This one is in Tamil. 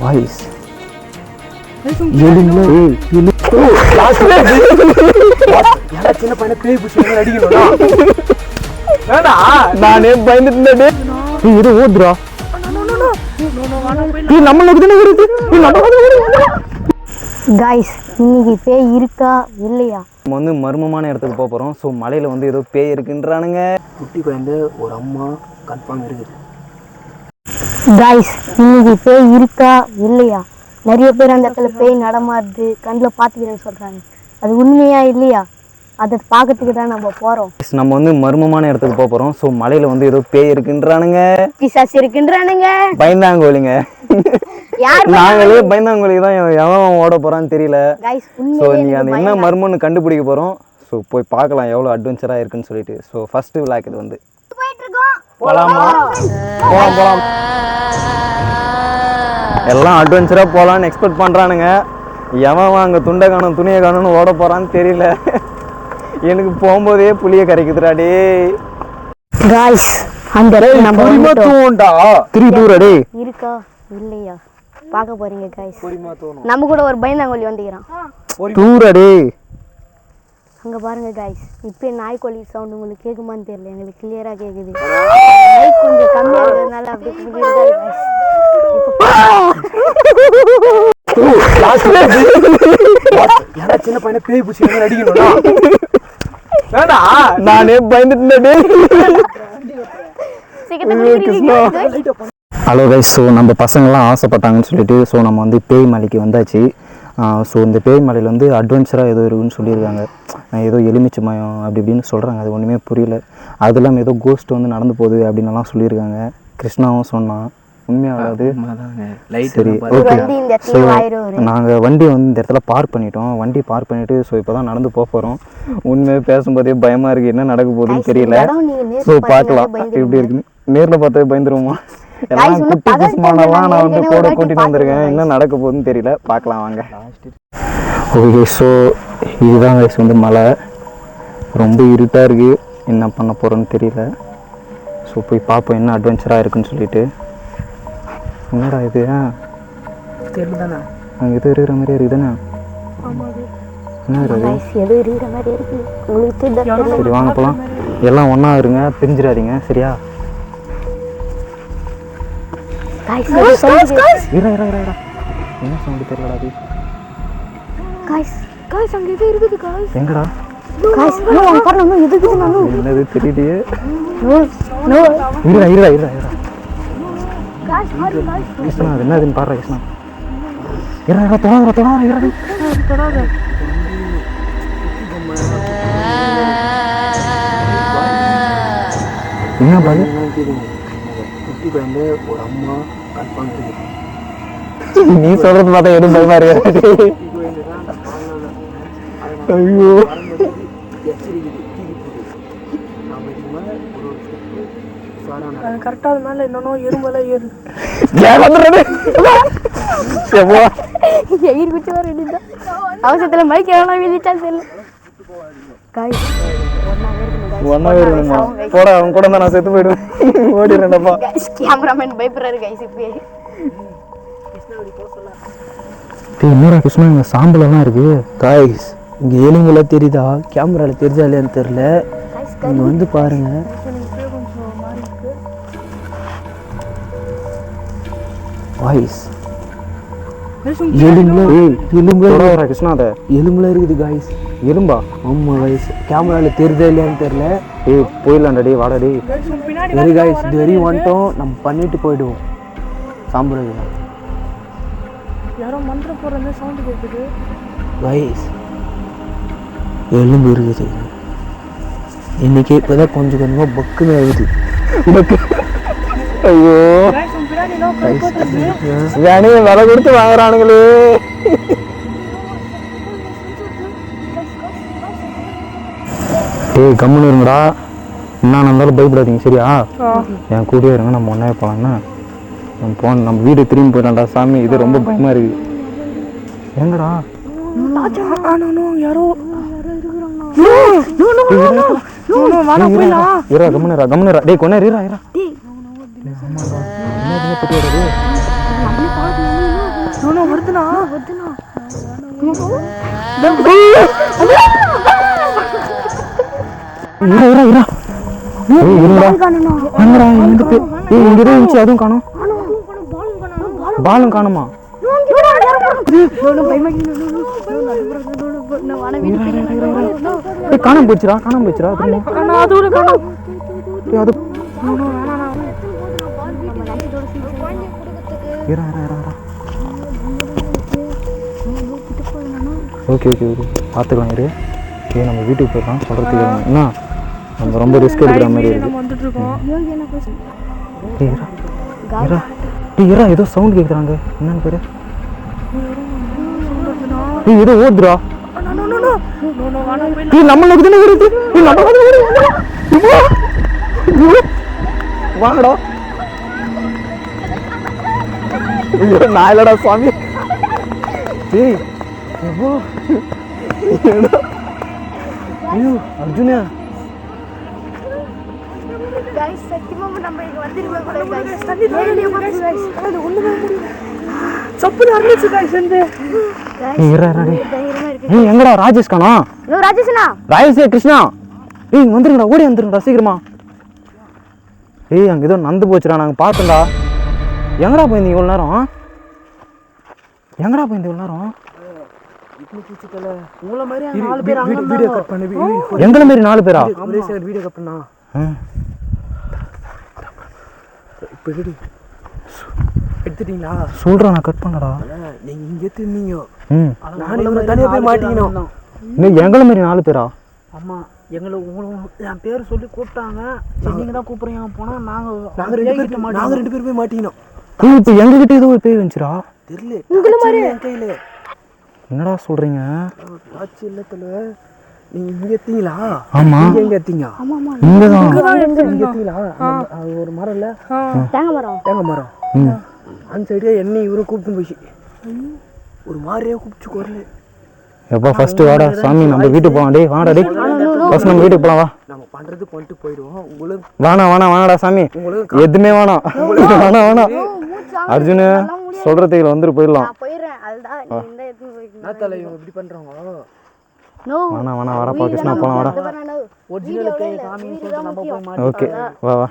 வாய்ஸ் சின்ன பையனை பேய் பிடிச்சி அடிக்கணும் நானே இது நம்மளுக்கு தானே வருது ஏய் நம்மளுக்கு காய்ஸ் இன்னைக்கு பேய் இருக்கா இல்லையா? நம்ம வந்து மர்மமான இடத்துக்கு போக போகிறோம் ஸோ மலையில் வந்து ஏதோ பேய் இருக்குன்றானுங்க. குட்டி பையன் ஒரு அம்மா கன்ஃபார்ம் இருக்குது. காய்ஸ் இன்னைக்கு பேய் இருக்கா? இல்லையா? நிறைய பேர் அந்த இடத்துல பேய் நடமாடுது கண்ணில் பார்த்துக்கிறேன்னு சொல்றாங்க. அது உண்மையா இல்லையா? அதை பார்க்கறதுக்கு தான் நம்ம போறோம். நம்ம வந்து மர்மமான இடத்துக்கு போக போகிறோம் ஸோ மலையில் வந்து ஏதோ பேய் இருக்குன்றானுங்க. பிசாசு இருக்குன்றானுங்க. பயந்தாங்கோலிங்க. நாங்களே பயந்தாங்கோலி? தான் எவன் ஓட போகிறான்னு தெரியல. ஸோ நீங்கள் அது என்ன மர்மம்னு கண்டுபிடிக்க போகிறோம் ஸோ போய் பார்க்கலாம் எவ்வளோ அட்வென்ச்சராக இருக்குன்னு சொல்லிட்டு. ஸோ ஃபஸ்ட்டு விளாக் இது வந்து. போகலாமா போகலாம் போகலாம் எல்லாம் அட்வென்ச்சராக போகலான்னு எக்ஸ்பெக்ட் பண்ணுறானுங்க எவன் அங்கே துண்டை காணும் துணியை காணும்னு ஓட போகிறான்னு தெரியல. எனக்கு போகும்போதே புளிய கரைக்குதுடா டேய். காய்ஸ் அந்த ரயில் நம்ம வந்துட்டோம். தூண்டா திரி தூர டேய். இருக்கா? இல்லையா? பார்க்க போறீங்க காய்ஸ் நம்ம கூட ஒரு பயந்தாங்கோலி வந்துக்கிறான். தூர டேய். அங்க பாருங்க காய்ஸ் இப்போ நாய்க்கோழி சவுண்ட் உங்களுக்கு கேட்குமான்னு தெரியல. எங்களுக்கு கிளியரா கேக்குது. மைக் கொஞ்சம் கம்மியா இருக்கிறதுனால அப்படி கொஞ்சம். ஏன்னா சின்ன பையனை பேய் பிடிச்சி அடிக்கணும் வேணா? நானே guys. ஹலோ கைஸ் ஸோ நம்ம பசங்கள்லாம் ஆசைப்பட்டாங்கன்னு சொல்லிட்டு ஸோ நம்ம வந்து பேய் மலைக்கு வந்தாச்சு ஸோ இந்த பேய் மலையில் வந்து அட்வென்ச்சராக ஏதோ இருக்குன்னு சொல்லியிருக்காங்க. ஏதோ எலுமிச்சை மயம் அப்படி இப்படின்னு சொல்கிறாங்க அது ஒன்றுமே புரியல. அது இல்லாமல் ஏதோ கோஸ்ட் வந்து நடந்து போகுது அப்படின்னுலாம் சொல்லியிருக்காங்க. கிருஷ்ணாவும் சொன்னான். உண்மையாக அது சரி ஓகே வந்து இந்த இடத்துல வாயிடுவாரு நாங்கள் வண்டி வந்து இந்த இடத்துல பார்க் பண்ணிட்டோம். வண்டி பார்க் பண்ணிவிட்டு ஸோ இப்போ தான் நடந்து போக போகிறோம் உண்மையாக பேசும்போதே பயமாக இருக்குது என்ன நடக்க போகுதுன்னு தெரியல. ஸோ பார்க்கலாம். எப்படி இருக்குன்னு. நேரில் பார்த்தாவே பயந்துருவோமா? எல்லாம் குட்டி குஸ்மானெல்லாம் நான் வந்து கூட கூட்டிட்டு வந்திருக்கேன். என்ன நடக்க போகுதுன்னு தெரியல. பார்க்கலாம் வாங்க. ஓகே ஸோ இதுதான் வயசு வந்து மலை. ரொம்ப இருட்டாக இருக்குது என்ன பண்ண போகிறோன்னு தெரியல. ஸோ போய் பார்ப்போம். என்ன அட்வென்ச்சராக இருக்குன்னு சொல்லிட்டு. என்னடா இது? தெரியலதானே அங்கே இது இருக்கிற மாதிரியே இருக்குதுண்ணா என்ன ஏதோ இருக்கிற மாதிரி இருக்கு. உங்களுக்கு தெரியுதா சரி வாங்க போகலாம் எல்லாம் ஒன்றா இருங்க பிரிஞ்சிடாதீங்க சரியா. இரு இரு. என்ன சவுண்டு தெரியலடா அது? Guys. Guys அங்க இருக்குது guys. எங்கடா? Guys no அங்க இருக்குது நானு என்னது தெரியலையே இருடா இருடா இருடா. கிருஷ்ணா அது என்னதுன்னு பாடுறா கிருஷ்ணா இருடா இருடா தொடாதடா தொடாதடா இருடா என்ன பாரு குட்டி பையன் ஒரு அம்மா நீ சொல்றது பார்த்தா எதுவும் பயமா இருக்கு ஐயோ சாரான கரெக்டாக அது மேலே என்னென்னோ எறும்பெல்லாம் ஏறு. எயிர் குச்சி வர அவசரத்துல மைக் எவ்வளோ இருக்கணும் guys ஒன்னா வேணுமா போடா அவன் கூட நான் செத்து போயிடுவேன். ஓடிடுறேன்டப்பா கேமராமேன் பயப்படுறாரு guys இப்பயே. டேய் என்னடா கிருஷ்ணா இங்க சாம்பலெல்லாம் இருக்கு? காய்ஸ் இங்கே எலும்புலாம் தெரியுதா? கேமராவில் தெரிஞ்சா இல்லையான்னு தெரில இங்கே வந்து பாருங்க. வாய்ஸ் எலும்புல ஏய் எலும்புல கிருஷ்ணா அதை. எலும்புல இருக்குது காய்ஸ் எலும்பா? ஆமாம் காய்ஸ் கேமராவில் தெரியுதா இல்லையான்னு தெரில ஏய் போயிடலாம்டா டேய் வாடா வெரி காய்ஸ் இது வரையும் வந்துட்டோம். நம்ம பண்ணிட்டு போயிடுவோம். சாம்பிடுறது யாரோ மந்திரம் போடுற மாதிரி சவுண்டு கேட்குது காய்ஸ் எலும்பு இருக்குது. இன்னைக்கு இப்போதான் கொஞ்சம் கொஞ்சமாக பக்குன்னு இருக்குது ஐயோ. வேணே விலை கொடுத்து வாங்குறானுங்களே ஏய் கம்முன்னு இருங்கடா என்ன இருந்தாலும் பயப்படாதீங்க சரியா என் கூடயே இருங்க நம்ம ஒன்றே போகலாம்னா நம்ம போன நம்ம வீடு திரும்பி போயிடலாம்டா சாமி இது ரொம்ப பயமா இருக்கு எங்கடா யாரோ போயிடலாம் இரா கம்முனுரா கம்முனுரா டேய் கொண்டே இரா இரா நோனோ வருதுண்ணா இரா இரா இரா ஏய் இருடா என்னடா இந்த பே ஏய் இங்க ஏதோ இருந்துச்சு அதுவும் காணோம் பாலும் காணுமா காணாம போச்சுடா காணாம ஏய் அது இரா இரா இரா இரா ஓகே ஓகே ஓகே பார்த்துக்கலாம் இரு. ஏய் நம்ம வீட்டுக்கு போயிடலாம். சொல்கிறதுக்கு என்ன? நம்ம ரொம்ப ரிஸ்க் எடுக்கிற மாதிரி இருக்கு. இரா ஏதோ சவுண்ட் கேட்குறாங்க என்னன்னு பேரு ஏய் ஏதோ ஓடுதுடா. நோ நோ நோ நோ நம்ம நோக்கி தானே வருது நம்ம இவ்வளோ. வாங்கடா. ஐயோ நான் இல்லடா சுவாமி. இவ்வளோ என்னடா? ஐயோ அர்ஜுனா டேய். எங்கடா ராஜேஷ் காணா? ராஜேஷனா? ராஜேஷ் கிருஷ்ணா. ஏய் வந்துருங்கடா ஓடி வந்துருங்கடா சீக்கிரமா. ஏய் அங்க ஏதோ நந்து போச்சுடா நாங்க பார்த்தோம்டா. எங்கடா போயிருந்தீங்க இவ்வளோ நேரம்? எங்கடா போயிருந்தீங்க இவ்வளோ நேரம்? உங்களை மாதிரி நாலு பேர் அங்க வீடியோ கட் பண்ணி வீடியோ எங்களை மாரி நாலு பேரா? வீடியோ கட் பண்ணா. இப்போ எடுத்துட்டீங்களா? சொல்றா நான் கட் பண்ணடா நீங்க இங்க எடுத்துருந்தீங்க ம். தனியாக போய் மாட்டிக்கணும். இன்னும் எங்களை மாரி நாலு பேரா? ஆமா எங்களை உங்களுக்கு என் பேர் சொல்லி கூப்பிட்டாங்க. சரி நீங்க தான் கூப்பிடுறீங்க போனா நாங்க நாங்க ரெண்டு பேர் நாங்க ரெண்டு பேரும் போய் மாட்டிக்கணும். இப்போ எங்ககிட்ட ஏதோ ஒரு பேய் வந்துச்சுடா. தெரியல உங்களை மாதிரி. என் கையில? என்னடா சொல்றீங்க? ஆட்சி இல்லத்துல நீங்க இங்க எத்தீங்களா? ஆமா. நீங்க எங்க எத்தீங்க? இங்க தான் இங்க எத்தீங்களா? அது ஒரு மரம் இல்ல? தேங்காய் மரம். தேங்காய் மரம். ம். அந்த சைடே என்னை இவரும் கூப்பிட்டு போச்சு. ஒரு மாதிரியே கூப்பிச்சு குரல். எப்பா ஃபர்ஸ்ட் வாடா. சாமி நம்ம வீட்டுக்கு போலாம் டேய் வாடா டேய். ஃபர்ஸ்ட் நம்ம வீட்டுக்கு போலாம் வா. நம்ம பண்றது பண்ணிட்டு போயிடுவோம். உங்களுக்கு வேணாம் வேணாம் வேணாடா சாமி. எதுவுமே வேணாம். வேணாம் வேணாம் அர்ஜுனு சொல்றதுக்கு வந்துட்டு போயிடலாம். நான் போயிடுறேன். அதுதான் இந்த இடத்துக்கு இவங்க இப்படி கிருஷ்ணா போலாம் வாடா. ஓகே வா வா.